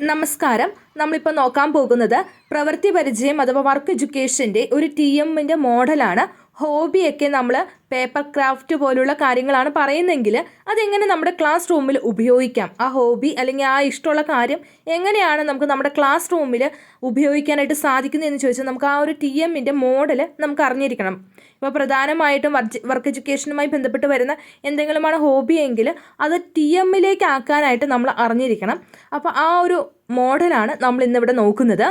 നമസ്കാരം. നമ്മളിപ്പോൾ നോക്കാൻ പോകുന്നത് പ്രവൃത്തി പരിചയം അഥവാ വർക്ക് എഡ്യൂക്കേഷന്റെ ഒരു ടി എമ്മിന്റെ മോഡലാണ് ഹോബിയൊക്കെ നമ്മൾ പേപ്പർ ക്രാഫ്റ്റ് പോലുള്ള കാര്യങ്ങളാണ് പറയുന്നതെങ്കിൽ അതെങ്ങനെ നമ്മുടെ ക്ലാസ് റൂമിൽ ഉപയോഗിക്കാം? ആ ഹോബി അല്ലെങ്കിൽ ആ ഇഷ്ടമുള്ള കാര്യം എങ്ങനെയാണ് നമുക്ക് നമ്മുടെ ക്ലാസ് റൂമിൽ ഉപയോഗിക്കാനായിട്ട് സാധിക്കുന്നതെന്ന് ചോദിച്ചാൽ നമുക്ക് ആ ഒരു ടി എമ്മിന്റെ മോഡൽ നമുക്ക് അറിഞ്ഞിരിക്കണം. ഇപ്പോൾ പ്രധാനമായിട്ടും വർക്ക് എഡ്യൂക്കേഷനുമായി ബന്ധപ്പെട്ട് വരുന്ന എന്തെങ്കിലുമാണ് ഹോബിയെങ്കിൽ അത് ടി എമ്മിലേക്ക് ആക്കാനായിട്ട് നമ്മൾ അറിഞ്ഞിരിക്കണം. അപ്പോൾ ആ ഒരു മോഡലാണ് നമ്മൾ ഇന്നിവിടെ നോക്കുന്നത്.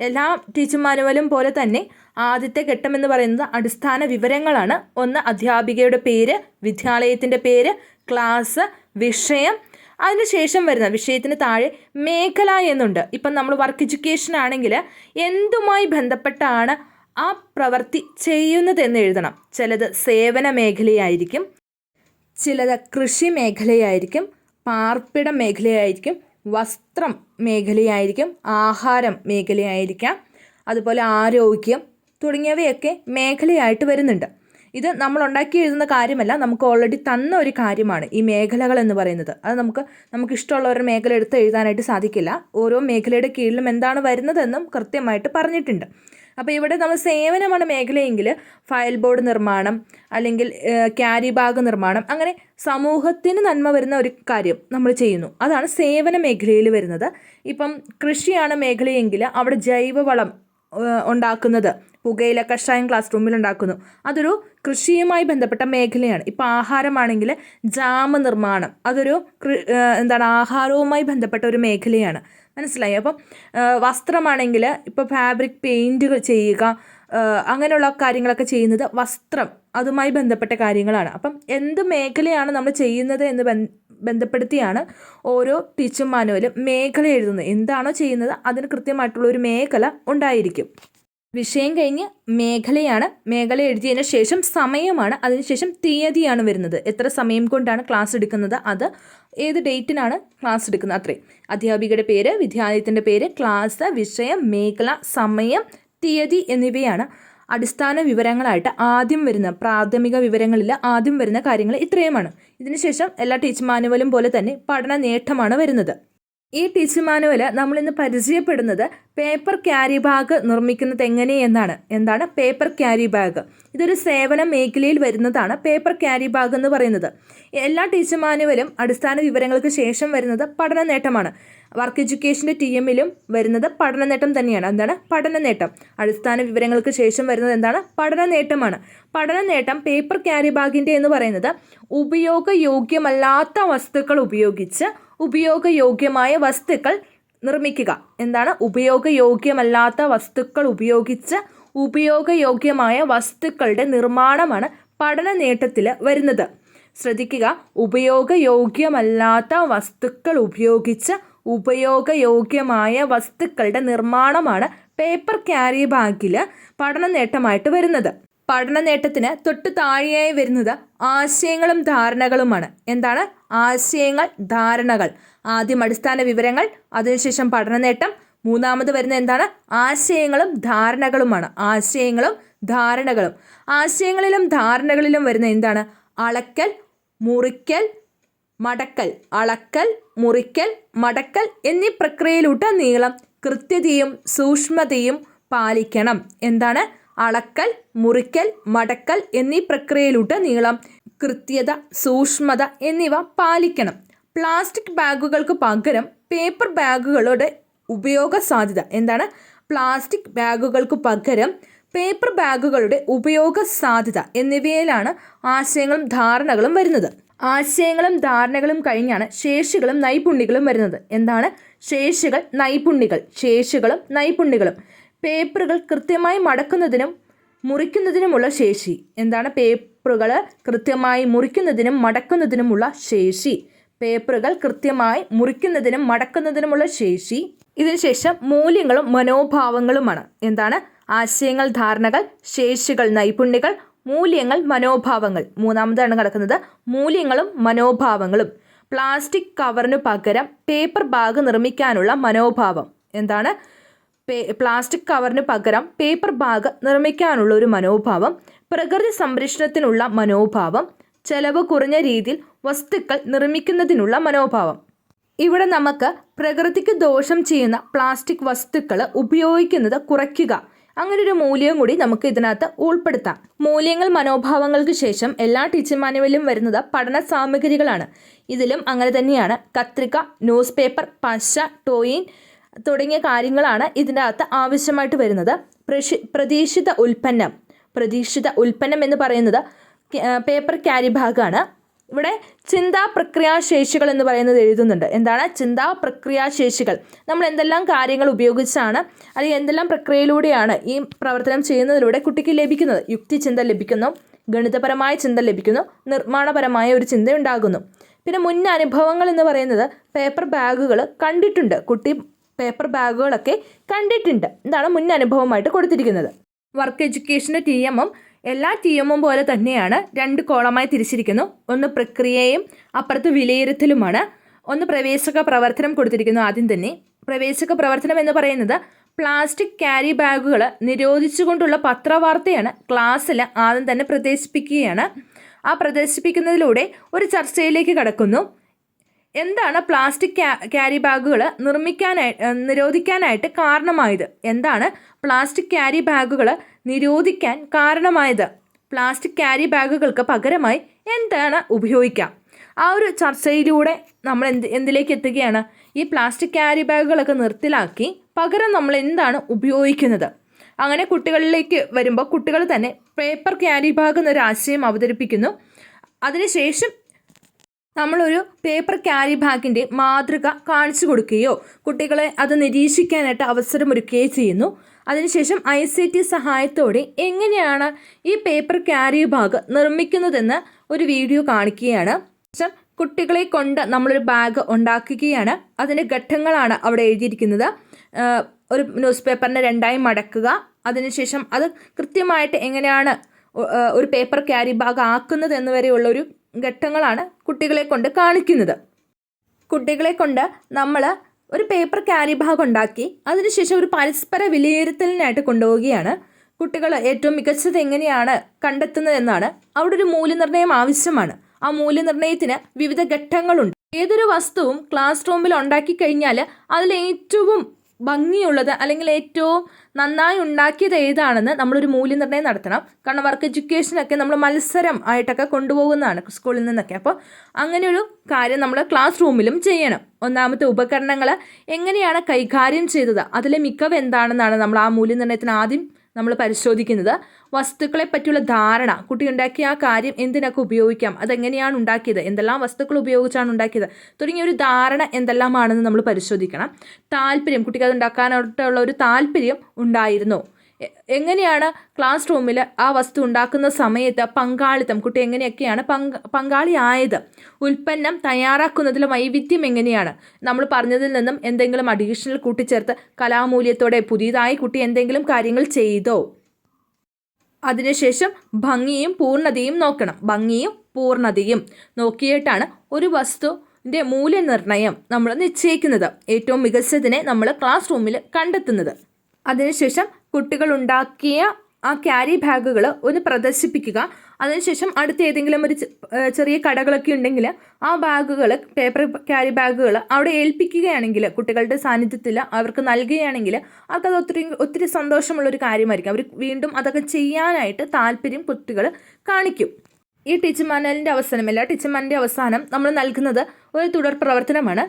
എല്ലാ ടീച്ചർ മാനുവലും പോലെ തന്നെ ആദ്യത്തെ ഘട്ടം എന്ന് പറയുന്നത് അടിസ്ഥാന വിവരങ്ങളാണ്. ഒന്ന് അധ്യാപികയുടെ പേര് വിദ്യാലയത്തിന്റെ പേര് ക്ലാസ് വിഷയം. അതിനുശേഷം വരുന്ന വിഷയത്തിന് താഴെ മേഖല എന്നുണ്ട്. ഇപ്പം നമ്മൾ വർക്ക് എഡ്യൂക്കേഷൻ ആണെങ്കിൽ എന്തുമായി ബന്ധപ്പെട്ടാണ് ആ പ്രവൃത്തി ചെയ്യുന്നതെന്ന് എഴുതണം. ചിലത് സേവന മേഖലയായിരിക്കും ചിലത് കൃഷി മേഖലയായിരിക്കും പാർപ്പിട മേഖലയായിരിക്കും വസ്ത്രം മേഖലയായിരിക്കും ആഹാരം മേഖലയായിരിക്കാം അതുപോലെ ആരോഗ്യം തുടങ്ങിയവയൊക്കെ മേഖലയായിട്ട് വരുന്നുണ്ട്. ഇത് നമ്മൾ ഉണ്ടാക്കി എഴുതുന്ന കാര്യമല്ല നമുക്ക് ഓൾറെഡി തന്ന ഒരു കാര്യമാണ് ഈ മേഖലകൾ എന്ന് പറയുന്നത്. അത് നമുക്ക് നമുക്ക് ഇഷ്ടമുള്ള ഒരു മേഖല എടുത്ത് എഴുതാനായിട്ട് സാധിക്കില്ല. ഓരോ മേഖലയുടെ കീഴിലും എന്താണ് വരുന്നതെന്നും കൃത്യമായിട്ട് പറഞ്ഞിട്ടുണ്ട്. അപ്പോൾ ഇവിടെ നമ്മൾ സേവനമാണ് മേഖലയെങ്കിൽ ഫയൽ ബോർഡ് നിർമ്മാണം അല്ലെങ്കിൽ ക്യാരി ബാഗ് നിർമ്മാണം അങ്ങനെ സമൂഹത്തിന് നന്മ വരുന്ന ഒരു കാര്യം നമ്മൾ ചെയ്യുന്നു. അതാണ് സേവന മേഖലയിൽ വരുന്നത്. ഇപ്പം കൃഷിയാണ് മേഖലയെങ്കിൽ അവിടെ ജൈവവളം ഉണ്ടാക്കുന്നത്. പുകയില കഷായം ക്ലാസ് റൂമിൽ ഉണ്ടാക്കുന്നു. അതൊരു കൃഷിയുമായി ബന്ധപ്പെട്ട മേഖലയാണ്. ഇപ്പോൾ ആഹാരമാണെങ്കിൽ ജാമ നിർമ്മാണം. അതൊരു എന്താണ് ആഹാരവുമായി ബന്ധപ്പെട്ട ഒരു മേഖലയാണ്. മനസ്സിലായി? അപ്പം വസ്ത്രമാണെങ്കിൽ ഇപ്പോൾ ഫാബ്രിക് പെയിന്റുകൾ ചെയ്യുക അങ്ങനെയുള്ള കാര്യങ്ങളൊക്കെ ചെയ്യുന്നത് വസ്ത്രം അതുമായി ബന്ധപ്പെട്ട കാര്യങ്ങളാണ്. അപ്പം എന്ത് മേഖലയാണ് നമ്മൾ ചെയ്യുന്നത് എന്ന് ബന്ധപ്പെടുത്തിയാണ് ഓരോ ടീച്ചർ മാനുവലും മേഖല എഴുതുന്നത്. എന്താണോ ചെയ്യുന്നത് അതിന് കൃത്യമായിട്ടുള്ള ഒരു മേഖല ഉണ്ടായിരിക്കും. വിഷയം കഴിഞ്ഞ് മേഖലയാണ്. മേഖല എഴുതിയതിന് ശേഷം സമയമാണ്. അതിനുശേഷം തീയതിയാണ് വരുന്നത്. എത്ര സമയം കൊണ്ടാണ് ക്ലാസ് എടുക്കുന്നത്? അത് ഏത് ഡേറ്റിനാണ് ക്ലാസ് എടുക്കുന്നത്? അത്രയും അധ്യാപികയുടെ പേര് വിദ്യാലയത്തിന്റെ പേര് ക്ലാസ് വിഷയം മേഖല സമയം തീയതി എന്നിവയാണ് അടിസ്ഥാന വിവരങ്ങളായിട്ട് ആദ്യം വരുന്ന പ്രാഥമിക വിവരങ്ങളിൽ ആദ്യം വരുന്ന കാര്യങ്ങൾ ഇത്രയുമാണ്. ഇതിനുശേഷം എല്ലാ ടീച്ചർ മാനുവലും പോലെ തന്നെ പഠന നേട്ടമാണ് വരുന്നത്. ഈ ടീച്ചർ മാനുവൽ നമ്മളിന്ന് പരിചയപ്പെടുന്നത് പേപ്പർ ക്യാരി ബാഗ് നിർമ്മിക്കുന്നത് എങ്ങനെ എന്നാണ് എന്താണ്? Paper carry bag. ഇതൊരു സേവന മേഖലയിൽ വരുന്നതാണ് പേപ്പർ ക്യാരി ബാഗ് എന്ന് പറയുന്നത്. എല്ലാ ടീച്ചർ മാനുവലും അടിസ്ഥാന വിവരങ്ങൾക്ക് ശേഷം വരുന്നത് പഠന നേട്ടമാണ് വർക്ക് എഡ്യൂക്കേഷന്റെ ടി എമ്മിലും വരുന്നത് പഠന നേട്ടം തന്നെയാണ്. എന്താണ്? പഠന നേട്ടം അടിസ്ഥാന വിവരങ്ങൾക്ക് ശേഷം വരുന്നത് എന്താണ്? പഠന നേട്ടമാണ് പഠന നേട്ടം പേപ്പർ ക്യാരി ബാഗിന്റെ എന്ന് പറയുന്നത് ഉപയോഗയോഗ്യമല്ലാത്ത വസ്തുക്കൾ ഉപയോഗിച്ച് ഉപയോഗയോഗ്യമായ വസ്തുക്കൾ നിർമ്മിക്കുക. എന്താണ്? ഉപയോഗയോഗ്യമല്ലാത്ത വസ്തുക്കൾ ഉപയോഗിച്ച് ഉപയോഗയോഗ്യമായ വസ്തുക്കളുടെ നിർമ്മാണമാണ് പഠന നേട്ടത്തിൽ വരുന്നത്. ശ്രദ്ധിക്കുക ഉപയോഗയോഗ്യമല്ലാത്ത വസ്തുക്കൾ ഉപയോഗിച്ച് ഉപയോഗയോഗ്യമായ വസ്തുക്കളുടെ നിർമ്മാണമാണ് പേപ്പർ ക്യാരി ബാഗിൽ പഠന നേട്ടമായിട്ട് വരുന്നത്. പഠന നേട്ടത്തിന് തൊട്ട് താഴെയായി വരുന്നത് ആശയങ്ങളും ധാരണകളുമാണ്. എന്താണ്? ആശയങ്ങൾ ധാരണകൾ. ആദ്യം അടിസ്ഥാന വിവരങ്ങൾ അതിനുശേഷം പഠന നേട്ടം മൂന്നാമത് വരുന്ന എന്താണ്? ആശയങ്ങളും ധാരണകളുമാണ്. ആശയങ്ങളും ധാരണകളും. ആശയങ്ങളിലും ധാരണകളിലും വരുന്ന എന്താണ്? അളക്കൽ മുറിക്കൽ മടക്കൽ. അളക്കൽ മുറിക്കൽ മടക്കൽ എന്നീ പ്രക്രിയയിലൂട്ട നീളം. കൃത്യതയും സൂക്ഷ്മതയും പാലിക്കണം. എന്താണ്? അളക്കൽ മുറിക്കൽ മടക്കൽ എന്നീ പ്രക്രിയയിലൂടെ നീളം കൃത്യത സൂക്ഷ്മത എന്നിവ പാലിക്കണം. പ്ലാസ്റ്റിക് ബാഗുകൾക്ക് പകരം പേപ്പർ ബാഗുകളുടെ ഉപയോഗ സാധ്യത എന്താണ്? പ്ലാസ്റ്റിക് ബാഗുകൾക്ക് പകരം പേപ്പർ ബാഗുകളുടെ ഉപയോഗ സാധ്യത എന്നിവയിലാണ് ആശയങ്ങളും ധാരണകളും വരുന്നത്. ആശയങ്ങളും ധാരണകളും കഴിഞ്ഞാണ് ശേഷികളും നൈപുണ്യങ്ങളും വരുന്നത്. എന്താണ്? ശേഷികൾ നൈപുണ്യങ്ങൾ. ശേഷികളും നൈപുണ്യങ്ങളും. പേപ്പറുകൾ കൃത്യമായി മടക്കുന്നതിനും മുറിക്കുന്നതിനുമുള്ള ശേഷി. എന്താണ് പേപ്പറുകൾ കൃത്യമായി മുറിക്കുന്നതിനും മടക്കുന്നതിനുമുള്ള ശേഷി? പേപ്പറുകൾ കൃത്യമായി മുറിക്കുന്നതിനും മടക്കുന്നതിനുമുള്ള ശേഷി. ഇതിനുശേഷം മൂല്യങ്ങളും മനോഭാവങ്ങളുമാണ്. എന്താണ്? ആശയങ്ങൾ ധാരണകൾ ശേഷികൾ നൈപുണ്യങ്ങൾ മൂല്യങ്ങൾ മനോഭാവങ്ങൾ. മൂന്നാമതാണ് കിടക്കുന്നത് മൂല്യങ്ങളും മനോഭാവങ്ങളും. പ്ലാസ്റ്റിക് കവറിനു പകരം പേപ്പർ ബാഗ് നിർമ്മിക്കാനുള്ള മനോഭാവം. എന്താണ്? പ്ലാസ്റ്റിക് കവറിന് പകരം പേപ്പർ ബാഗ് നിർമ്മിക്കാനുള്ള ഒരു മനോഭാവം പ്രകൃതി സംരക്ഷണത്തിനുള്ള മനോഭാവം ചെലവ് കുറഞ്ഞ രീതിയിൽ വസ്തുക്കൾ നിർമ്മിക്കുന്നതിനുള്ള മനോഭാവം. ഇവിടെ നമുക്ക് പ്രകൃതിക്ക് ദോഷം ചെയ്യുന്ന പ്ലാസ്റ്റിക് വസ്തുക്കൾ ഉപയോഗിക്കുന്നത് കുറയ്ക്കുക. അങ്ങനെ ഒരു മൂല്യം കൂടി നമുക്ക് ഇതിനകത്ത് ഉൾപ്പെടുത്താം. മൂല്യങ്ങൾ മനോഭാവങ്ങൾക്ക് ശേഷം എല്ലാ ടീച്ചർ മാനുവലിലും വരുന്നത് പഠന സാമഗ്രികളാണ്. ഇതിലും അങ്ങനെ തന്നെയാണ് കത്രിക ന്യൂസ് പേപ്പർ പശ ടോയിൻ തുടങ്ങിയ കാര്യങ്ങളാണ് ഇതിന്റെ അകത്ത് ആവശ്യമായിട്ട് വരുന്നത്. പ്രശി പ്രതീക്ഷിത ഉൽപ്പന്നം. പ്രതീക്ഷിത ഉൽപ്പന്നം എന്ന് പറയുന്നത് പേപ്പർ ക്യാരി ഭാഗമാണ് ഇവിടെ ചിന്താ പ്രക്രിയാശേഷികൾ എന്ന് പറയുന്നത് എഴുതുന്നുണ്ട്. എന്താണ്? ചിന്താ പ്രക്രിയാശേഷികൾ. നമ്മൾ എന്തെല്ലാം കാര്യങ്ങൾ ഉപയോഗിച്ചാണ് അല്ലെങ്കിൽ എന്തെല്ലാം പ്രക്രിയയിലൂടെയാണ് ഈ പ്രവർത്തനം ചെയ്യുന്നതിലൂടെ കുട്ടിക്ക് ലഭിക്കുന്നത്? യുക്തി ചിന്ത ലഭിക്കുന്നു ഗണിതപരമായ ചിന്ത ലഭിക്കുന്നു നിർമ്മാണപരമായ ഒരു ചിന്ത ഉണ്ടാകുന്നു പിന്നെ മുൻ അനുഭവങ്ങൾ എന്ന് പറയുന്നത് പേപ്പർ ബാഗുകൾ കണ്ടിട്ടുണ്ട്. കുട്ടി പേപ്പർ ബാഗുകളൊക്കെ കണ്ടിട്ടുണ്ട്. ഇതാണ് മുൻ അനുഭവമായിട്ട് കൊടുത്തിരിക്കുന്നത്. വർക്ക് എഡ്യൂക്കേഷന്റെ ടി എമ്മും എല്ലാ ടി എമ്മും പോലെ തന്നെയാണ് രണ്ട് കോളമായി തിരിച്ചിരിക്കുന്നു. ഒന്ന് പ്രക്രിയയും അപ്പുറത്ത് വിലയിരുത്തലുമാണ്. ഒന്ന് പ്രവേശക പ്രവർത്തനം കൊടുത്തിരിക്കുന്നു ആദ്യം തന്നെ. പ്രവേശക പ്രവർത്തനം എന്ന് പറയുന്നത് പ്ലാസ്റ്റിക് ക്യാരി ബാഗുകൾ നിരോധിച്ചുകൊണ്ടുള്ള പത്രവാർത്തയാണ് ക്ലാസ്സിൽ ആദ്യം തന്നെ പ്രദർശിപ്പിക്കുകയാണ്. ആ പ്രദർശിപ്പിക്കുന്നതിലൂടെ ഒരു ചർച്ചയിലേക്ക് കടക്കുന്നു. എന്താണ് പ്ലാസ്റ്റിക് ക്യാ- ക്യാരി ബാഗുകൾ നിർമ്മിക്കാനായി നിരോധിക്കാനായിട്ട് കാരണമായത്? എന്താണ് പ്ലാസ്റ്റിക് ക്യാരി ബാഗുകൾ നിരോധിക്കാൻ കാരണമായത്? പ്ലാസ്റ്റിക് ക്യാരി ബാഗുകൾക്ക് പകരമായി എന്താണ് ഉപയോഗിക്കാം? ആ ഒരു ചർച്ചയിലൂടെ നമ്മൾ എന്ത് എന്തിലേക്ക് എത്തുകയാണ്? ഈ പ്ലാസ്റ്റിക് ക്യാരി ബാഗുകളൊക്കെ നിർത്തിലാക്കി പകരം നമ്മൾ എന്താണ് ഉപയോഗിക്കുന്നത്? അങ്ങനെ കുട്ടികളിലേക്ക് വരുമ്പോൾ കുട്ടികൾ തന്നെ പേപ്പർ ക്യാരി ബാഗ് എന്നൊരു ആശയം അവതരിപ്പിക്കുന്നു. അതിനുശേഷം നമ്മളൊരു പേപ്പർ ക്യാരി ബാഗിന്റെ മാതൃക കാണിച്ചു കൊടുക്കുകയോ കുട്ടികളെ അത് നിരീക്ഷിക്കാനായിട്ട് അവസരമൊരുക്കുകയോ ചെയ്യുന്നു. അതിനുശേഷം ഐ സി ടി സഹായത്തോടെ എങ്ങനെയാണ് ഈ പേപ്പർ ക്യാരി ബാഗ് നിർമ്മിക്കുന്നതെന്ന് ഒരു വീഡിയോ കാണിക്കുകയാണ്. കുട്ടികളെ കൊണ്ട് നമ്മളൊരു ബാഗ് ഉണ്ടാക്കുകയാണ്. അതിന്റെ ഘട്ടങ്ങളാണ് അവിടെ എഴുതിയിരിക്കുന്നത്. ഒരു ന്യൂസ് പേപ്പറിനെ രണ്ടായി മടക്കുക. അതിനുശേഷം അത് കൃത്യമായിട്ട് എങ്ങനെയാണ് ഒരു പേപ്പർ ക്യാരി ബാഗ് ആക്കുന്നത് എന്നുവരെയുള്ളൊരു ഘട്ടങ്ങളാണ് കുട്ടികളെ കൊണ്ട് കാണിക്കുന്നത്. കുട്ടികളെ കൊണ്ട് നമ്മൾ ഒരു പേപ്പർ ക്യാരി ബാഗ് ഉണ്ടാക്കി അതിനുശേഷം ഒരു പരസ്പര വിലയിരുത്തലിനായിട്ട് കൊണ്ടുപോവുകയാണ്. കുട്ടികൾ ഏറ്റവും മികച്ചത് എങ്ങനെയാണ് കണ്ടെത്തുന്നത് എന്നാണ് അവിടെ ഒരു മൂല്യനിർണയം ആവശ്യമാണ്. ആ മൂല്യനിർണയത്തിന് വിവിധ ഘട്ടങ്ങളുണ്ട്. ഏതൊരു വസ്തുവും ക്ലാസ് റൂമിൽ ഉണ്ടാക്കി കഴിഞ്ഞാൽ അതിൽ ഏറ്റവും ഭംഗിയുള്ളത് അല്ലെങ്കിൽ ഏറ്റവും നന്നായി ഉണ്ടാക്കിയത് ഏതാണെന്ന് നമ്മളൊരു മൂല്യനിർണയം നടത്തണം. കാരണം വർക്ക് എഡ്യൂക്കേഷനൊക്കെ നമ്മൾ മത്സരം ആയിട്ടൊക്കെ കൊണ്ടുപോകുന്നതാണ് സ്കൂളിൽ നിന്നൊക്കെ. അപ്പോൾ അങ്ങനെയൊരു കാര്യം നമ്മൾ ക്ലാസ് റൂമിലും ചെയ്യണം. ഒന്നാമത്തെ ഉപകരണങ്ങൾ എങ്ങനെയാണ് കൈകാര്യം ചെയ്തത്? അതിലെ മികവ് എന്താണെന്നാണ് നമ്മൾ ആ മൂല്യനിർണയത്തിന് ആദ്യം നമ്മൾ പരിശോധിക്കുന്നത്. വസ്തുക്കളെ പറ്റിയുള്ള ധാരണ. കുട്ടി ഉണ്ടാക്കിയ ആ കാര്യം എന്തിനൊക്കെ ഉപയോഗിക്കാം? അതെങ്ങനെയാണ് ഉണ്ടാക്കിയത്? എന്തെല്ലാം വസ്തുക്കൾ ഉപയോഗിച്ചാണ് ഉണ്ടാക്കിയത്? തുടങ്ങിയ ഒരു ധാരണ എന്തെല്ലാമാണെന്ന് നമ്മൾ പരിശോധിക്കണം. താല്പര്യം. കുട്ടിക്ക് അത് ഉണ്ടാക്കാനായിട്ടുള്ള ഒരു താല്പര്യം ഉണ്ടായിരുന്നു. എങ്ങനെയാണ് ക്ലാസ് റൂമിൽ ആ വസ്തു ഉണ്ടാക്കുന്ന സമയത്ത് പങ്കാളിത്തം? കുട്ടി എങ്ങനെയൊക്കെയാണ് പങ്ക പങ്കാളിയായത് ഉൽപ്പന്നം തയ്യാറാക്കുന്നതിലെ വൈവിധ്യം എങ്ങനെയാണ്? നമ്മൾ പറഞ്ഞതിൽ നിന്നും എന്തെങ്കിലും അഡീഷണൽ കൂട്ടിച്ചേർത്ത് കലാമൂല്യത്തോടെ പുതിയതായി കുട്ടി എന്തെങ്കിലും കാര്യങ്ങൾ ചെയ്തോ? അതിനുശേഷം ഭംഗിയും പൂർണതയും നോക്കണം. ഭംഗിയും പൂർണതയും. നോക്കിയിട്ടാണ് ഒരു വസ്തുവിന്റെ മൂല്യനിർണയം നമ്മൾ നിശ്ചയിക്കുന്നത്. ഏറ്റവും മികച്ചതിനെ നമ്മൾ ക്ലാസ് റൂമിൽ കണ്ടെത്തുന്നത്. അതിനുശേഷം കുട്ടികൾ ഉണ്ടാക്കിയ ആ ക്യാരി ബാഗുകൾ ഒന്ന് പ്രദർശിപ്പിക്കുക. അതിനുശേഷം അടുത്ത ഏതെങ്കിലും ഒരു ചെറിയ കടകളൊക്കെ ഉണ്ടെങ്കിൽ ആ ബാഗുകൾ പേപ്പർ ക്യാരി ബാഗുകൾ അവിടെ ഏൽപ്പിക്കുകയാണെങ്കിൽ കുട്ടികളുടെ സാന്നിധ്യത്തിൽ അവർക്ക് നൽകുകയാണെങ്കിൽ അവർക്കത് ഒത്തിരി ഒത്തിരി സന്തോഷമുള്ളൊരു കാര്യമായിരിക്കും. അവർ വീണ്ടും അതൊക്കെ ചെയ്യാനായിട്ട് താല്പര്യം കുട്ടികൾ കാണിക്കും. ഈ ടീച്ചർ മാനലിന്റെ അവസാനം എല്ലാ ടീച്ചർ മാനിന്റെ അവസാനം നമ്മൾ നൽകുന്നത് ഒരു തുടർ പ്രവർത്തനമാണ്.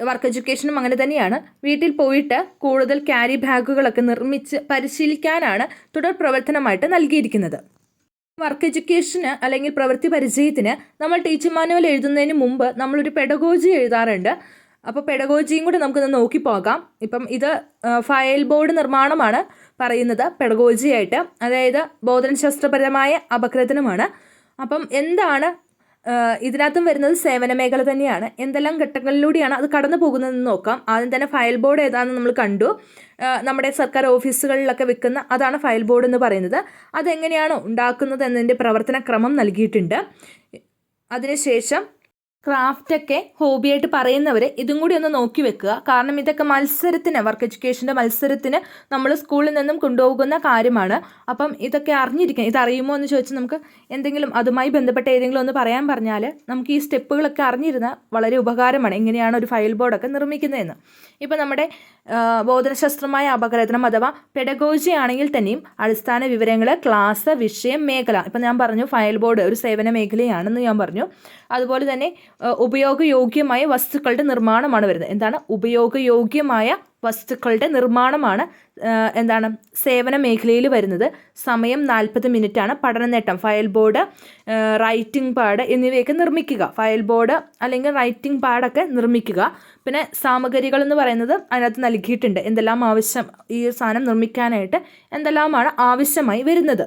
വർക്ക് എഡ്യൂക്കേഷനും അങ്ങനെ തന്നെയാണ്. വീട്ടിൽ പോയിട്ട് കൂടുതൽ ക്യാരി ബാഗുകളൊക്കെ നിർമ്മിച്ച് പരിശീലിക്കാനാണ് തുടർ പ്രവർത്തനമായിട്ട് നൽകിയിരിക്കുന്നത്. വർക്ക് എഡ്യൂക്കേഷന് അല്ലെങ്കിൽ പ്രവൃത്തി പരിചയത്തിന് നമ്മൾ ടീച്ചർ മാനുവൽ എഴുതുന്നതിന് മുമ്പ് നമ്മളൊരു പെഡഗോജി എഴുതാറുണ്ട്. അപ്പോൾ പെഡഗോജിയും കൂടെ നമുക്കൊന്ന് നോക്കി പോകാം. ഇപ്പം ഇത് ഫയൽ ബോർഡ് നിർമ്മാണമാണ് പറയുന്നത് പെഡഗോജി ആയിട്ട്. അതായത് ബോധനശാസ്ത്രപരമായ അപഗ്രഥനമാണ്. അപ്പം എന്താണ് ഇതിനകത്തും വരുന്നത് സേവന മേഖല തന്നെയാണ്. എന്തെല്ലാം ഘട്ടങ്ങളിലൂടെയാണ് അത് കടന്നു പോകുന്നതെന്ന് നോക്കാം. ആദ്യം തന്നെ ഫയൽ ബോർഡ് ഏതാണെന്ന് നമ്മൾ കണ്ടു. നമ്മുടെ സർക്കാർ ഓഫീസുകളിലൊക്കെ വെക്കുന്ന അതാണ് ഫയൽ ബോർഡ് എന്ന് പറയുന്നത്. അതെങ്ങനെയാണ് ഉണ്ടാക്കുന്നത് എന്നതിന്റെ പ്രവർത്തന ക്രമം നൽകിയിട്ടുണ്ട്. അതിനുശേഷം ക്രാഫ്റ്റൊക്കെ ഹോബിയായിട്ട് പറയുന്നവർ ഇതും കൂടി ഒന്ന് നോക്കി വെക്കുക. കാരണം ഇതൊക്കെ മത്സരത്തിന് വർക്ക് എഡ്യൂക്കേഷന്റെ മത്സരത്തിന് നമ്മൾ സ്കൂളിൽ നിന്നും കൊണ്ടുപോകുന്ന കാര്യമാണ്. അപ്പം ഇതൊക്കെ അറിഞ്ഞിരിക്കണം. ഇതറിയുമോ എന്ന് ചോദിച്ചാൽ നമുക്ക് എന്തെങ്കിലും അതുമായി ബന്ധപ്പെട്ട ഏതെങ്കിലും ഒന്ന് പറയാൻ പറഞ്ഞാൽ നമുക്ക് ഈ സ്റ്റെപ്പുകളൊക്കെ അറിഞ്ഞിരുന്നാൽ വളരെ ഉപകാരമാണ്. എങ്ങനെയാണ് ഒരു ഫയൽ ബോർഡൊക്കെ നിർമ്മിക്കുന്നതെന്ന്. ഇപ്പോൾ നമ്മുടെ ബോധനശാസ്ത്രമായ അപകടനം അഥവാ പെഡഗോജി ആണെങ്കിൽ തന്നെയും അടിസ്ഥാന വിവരങ്ങൾ ക്ലാസ് വിഷയം മേഖല. ഇപ്പം ഞാൻ പറഞ്ഞു ഫയൽ ബോർഡ് ഒരു സേവന മേഖലയാണെന്ന് ഞാൻ പറഞ്ഞു. അതുപോലെ തന്നെ ഉപയോഗയോഗ്യമായ വസ്തുക്കളുടെ നിർമ്മാണമാണ് വരുന്നത്. എന്താണ്? ഉപയോഗയോഗ്യമായ വസ്തുക്കളുടെ നിർമ്മാണമാണ് എന്താണ്? സേവന മേഖലയിൽ വരുന്നത്. സമയം നാൽപ്പത് ആണ് പഠന നേട്ടം ഫയൽ ബോർഡ് റൈറ്റിംഗ് പാഡ് എന്നിവയൊക്കെ നിർമ്മിക്കുക. ഫയൽ ബോർഡ് അല്ലെങ്കിൽ റൈറ്റിംഗ് പാഡൊക്കെ നിർമ്മിക്കുക. പിന്നെ സാമഗ്രികൾ എന്ന് പറയുന്നത് അതിനകത്ത് നൽകിയിട്ടുണ്ട്. എന്തെല്ലാം ആവശ്യം ഈ സാധനം നിർമ്മിക്കാനായിട്ട് എന്തെല്ലാമാണ് ആവശ്യമായി വരുന്നത്?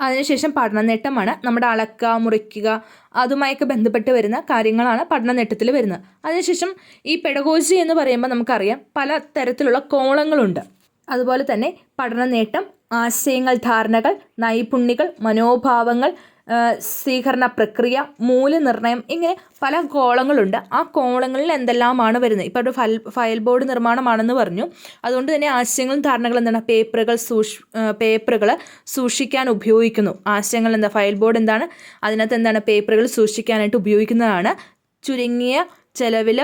അതിനുശേഷം പഠനനേട്ടമാണ് നമ്മുടെ അളക്കുക മുറിക്കുക അതുമായൊക്കെ ബന്ധപ്പെട്ട് വരുന്ന കാര്യങ്ങളാണ് പഠനനേട്ടത്തിൽ വരുന്നത്. അതിനുശേഷം ഈ പെഡഗോജി എന്ന് പറയുമ്പോൾ നമുക്കറിയാം പല തരത്തിലുള്ള കോളങ്ങളുണ്ട്. അതുപോലെ തന്നെ പഠനനേട്ടം ആശയങ്ങൾ ധാരണകൾ നൈപുണ്യങ്ങൾ മനോഭാവങ്ങൾ സ്വീകരണ പ്രക്രിയ മൂല്യനിർണയം ഇങ്ങനെ പല കോളങ്ങളുണ്ട് ആ കോളങ്ങളിൽ എന്തെല്ലാമാണ് വരുന്നത്? ഇപ്പോൾ ഒരു ഫയൽ ഫയൽ ബോർഡ് നിർമ്മാണമാണെന്ന് പറഞ്ഞു. അതുകൊണ്ട് തന്നെ ആശയങ്ങളും ധാരണകളും എന്താണ്? പേപ്പറുകൾ സൂക്ഷ് പേപ്പറുകൾ സൂക്ഷിക്കാൻ ഉപയോഗിക്കുന്നു. ആശയങ്ങൾ എന്താ? ഫയൽ ബോർഡ് എന്താണ്? അതിനകത്ത് എന്താണ്? പേപ്പറുകൾ സൂക്ഷിക്കാനായിട്ട് ഉപയോഗിക്കുന്നതാണ്. ചുരുങ്ങിയ ചെലവിൽ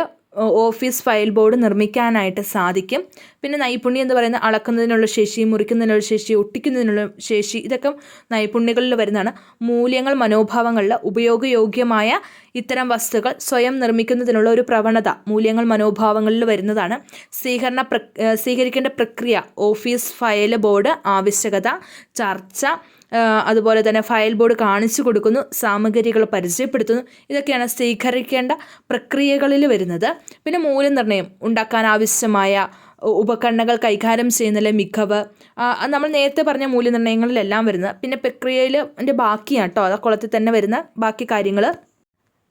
ഓഫീസ് ഫയൽ ബോർഡ് നിർമ്മിക്കാനായിട്ട് സാധിക്കും. പിന്നെ നൈപുണ്യം എന്ന് പറയുന്നത് അളക്കുന്നതിനുള്ള ശേഷി മുറിക്കുന്നതിനുള്ള ശേഷി ഒട്ടിക്കുന്നതിനുള്ള ശേഷി ഇതൊക്കെ നൈപുണ്യങ്ങളിൽ വരുന്നതാണ്. മൂല്യങ്ങൾ മനോഭാവങ്ങളിൽ ഉപയോഗയോഗ്യമായ ഇത്തരം വസ്തുക്കൾ സ്വയം നിർമ്മിക്കുന്നതിനുള്ള ഒരു പ്രവണത മൂല്യങ്ങൾ മനോഭാവങ്ങളിൽ വരുന്നതാണ്. സ്വീകരണ പ്ര സ്വീകരിക്കേണ്ട പ്രക്രിയ ഓഫീസ് ഫയൽ ബോർഡ് ആവശ്യകത ചർച്ച അതുപോലെ തന്നെ ഫയൽ ബോർഡ് കാണിച്ചു കൊടുക്കുന്നു സാമഗ്രികൾ പരിചയപ്പെടുത്തുന്നു ഇതൊക്കെയാണ് സ്വീകരിക്കേണ്ട പ്രക്രിയകളിൽ വരുന്നത്. പിന്നെ മൂല്യനിർണയം ഉണ്ടാക്കാൻ ആവശ്യമായ ഉപകരണങ്ങൾ കൈകാര്യം ചെയ്യുന്നതിലെ മികവ്. നമ്മൾ നേരത്തെ പറഞ്ഞ മൂല്യനിർണയങ്ങളിലെല്ലാം വരുന്നത്. പിന്നെ പ്രക്രിയയിൽ എന്റെ ബാക്കിയാണ് കേട്ടോ ആ കുളത്തിൽ തന്നെ വരുന്ന ബാക്കി കാര്യങ്ങൾ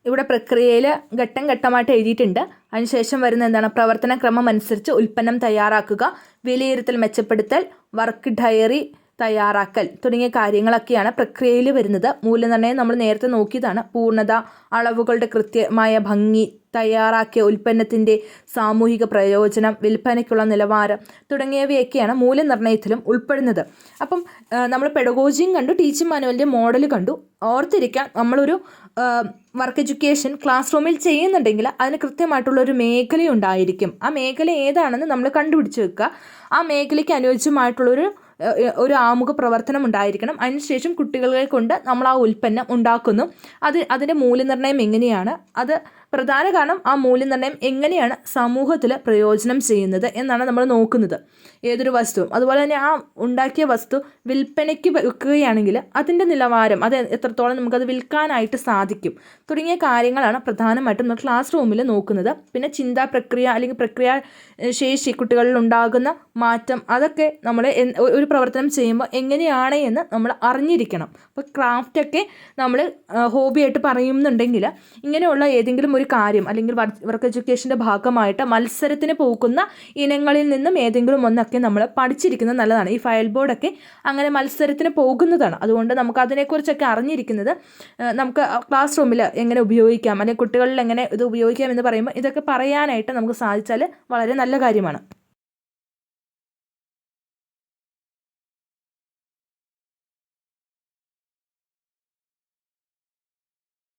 ഇവിടെ പ്രക്രിയയിൽ ഘട്ടം ഘട്ടമായിട്ട് എഴുതിയിട്ടുണ്ട്. അതിനുശേഷം വരുന്ന എന്താണ്? പ്രവർത്തന ക്രമം അനുസരിച്ച് ഉൽപ്പന്നം തയ്യാറാക്കുക വിലയിരുത്തൽ മെച്ചപ്പെടുത്തൽ വർക്ക് ഡയറി തയ്യാറാക്കൽ തുടങ്ങിയ കാര്യങ്ങളൊക്കെയാണ് പ്രക്രിയയിൽ വരുന്നത്. മൂല്യനിർണയം നമ്മൾ നേരത്തെ നോക്കിയതാണ്. പൂർണത അളവുകളുടെ കൃത്യമായ ഭംഗി തയ്യാറാക്കിയ ഉൽപ്പന്നത്തിന്റെ സാമൂഹിക പ്രയോജനം വിൽപ്പനയ്ക്കുള്ള നിലവാരം തുടങ്ങിയവയൊക്കെയാണ് മൂല്യനിർണയത്തിലും ഉൾപ്പെടുന്നത്. അപ്പം നമ്മൾ പെഡഗോജിയും കണ്ടു ടീച്ചിങ് മാനുവലിന്റെ മോഡൽ കണ്ടു. ഓർത്തിരിക്കാൻ നമ്മളൊരു വർക്ക് എഡ്യൂക്കേഷൻ ക്ലാസ് റൂമിൽ ചെയ്യുന്നുണ്ടെങ്കിൽ അതിന് കൃത്യമായിട്ടുള്ളൊരു മേഖലയുണ്ടായിരിക്കും. ആ മേഖല ഏതാണെന്ന് നമ്മൾ കണ്ടുപിടിച്ച് വെക്കുക. ആ മേഖലയ്ക്ക് അനുയോജ്യമായിട്ടുള്ളൊരു ഒരു ആമുഖ പ്രവർത്തനം ഉണ്ടായിരിക്കണം. അതിനുശേഷം കുട്ടികളെ കൊണ്ട് നമ്മൾ ആ ഉൽപ്പന്നം ഉണ്ടാക്കുന്നു. അത് അതിന്റെ മൂല്യനിർണയം എങ്ങനെയാണ്? അത് പ്രധാന കാരണം ആ മൂല്യനിർണയം എങ്ങനെയാണ് സമൂഹത്തിൽ പ്രയോജനം ചെയ്യുന്നത് എന്നാണ് നമ്മൾ നോക്കുന്നത്. ഏതൊരു വസ്തുവും. അതുപോലെ തന്നെ ആ ഉണ്ടാക്കിയ വസ്തു വിൽപ്പനയ്ക്ക് വെക്കുകയാണെങ്കിൽ അതിന്റെ നിലവാരം അത് എത്രത്തോളം നമുക്കത് വിൽക്കാനായിട്ട് സാധിക്കും തുടങ്ങിയ കാര്യങ്ങളാണ് പ്രധാനമായിട്ടും നമ്മൾ ക്ലാസ് റൂമിൽ നോക്കുന്നത്. പിന്നെ ചിന്താ പ്രക്രിയ അല്ലെങ്കിൽ പ്രക്രിയ ശേഷി കുട്ടികളിൽ ഉണ്ടാകുന്ന മാറ്റം അതൊക്കെ നമ്മൾ ഒരു പ്രവർത്തനം ചെയ്യുമ്പോൾ എങ്ങനെയാണ് എന്ന് നമ്മൾ അറിഞ്ഞിരിക്കണം. അപ്പോൾ ക്രാഫ്റ്റൊക്കെ നമ്മൾ ഹോബിയായിട്ട് പറയുന്നുണ്ടെങ്കിൽ ഇങ്ങനെയുള്ള ഏതെങ്കിലും ഒരു കാര്യം അല്ലെങ്കിൽ വർക്ക് എഡ്യൂക്കേഷന്റെ ഭാഗമായിട്ട് മത്സരത്തിന് പോകുന്ന ഇനങ്ങളിൽ നിന്നും ഏതെങ്കിലും ഒന്നൊക്കെ നമ്മൾ പഠിച്ചിരിക്കുന്നത് നല്ലതാണ്. ഈ ഫയൽ ബോർഡൊക്കെ അങ്ങനെ മത്സരത്തിന് പോകുന്നതാണ്. അതുകൊണ്ട് നമുക്ക് അതിനെക്കുറിച്ചൊക്കെ അറിഞ്ഞിരിക്കുന്നത് നമുക്ക് ക്ലാസ് റൂമിൽ എങ്ങനെ ഉപയോഗിക്കാം അല്ലെങ്കിൽ കുട്ടികളിൽ എങ്ങനെ ഇത് ഉപയോഗിക്കാം എന്ന് പറയുമ്പോൾ ഇതൊക്കെ പറയാനായിട്ട് നമുക്ക് സാധിച്ചാൽ വളരെ നല്ല കാര്യമാണ്.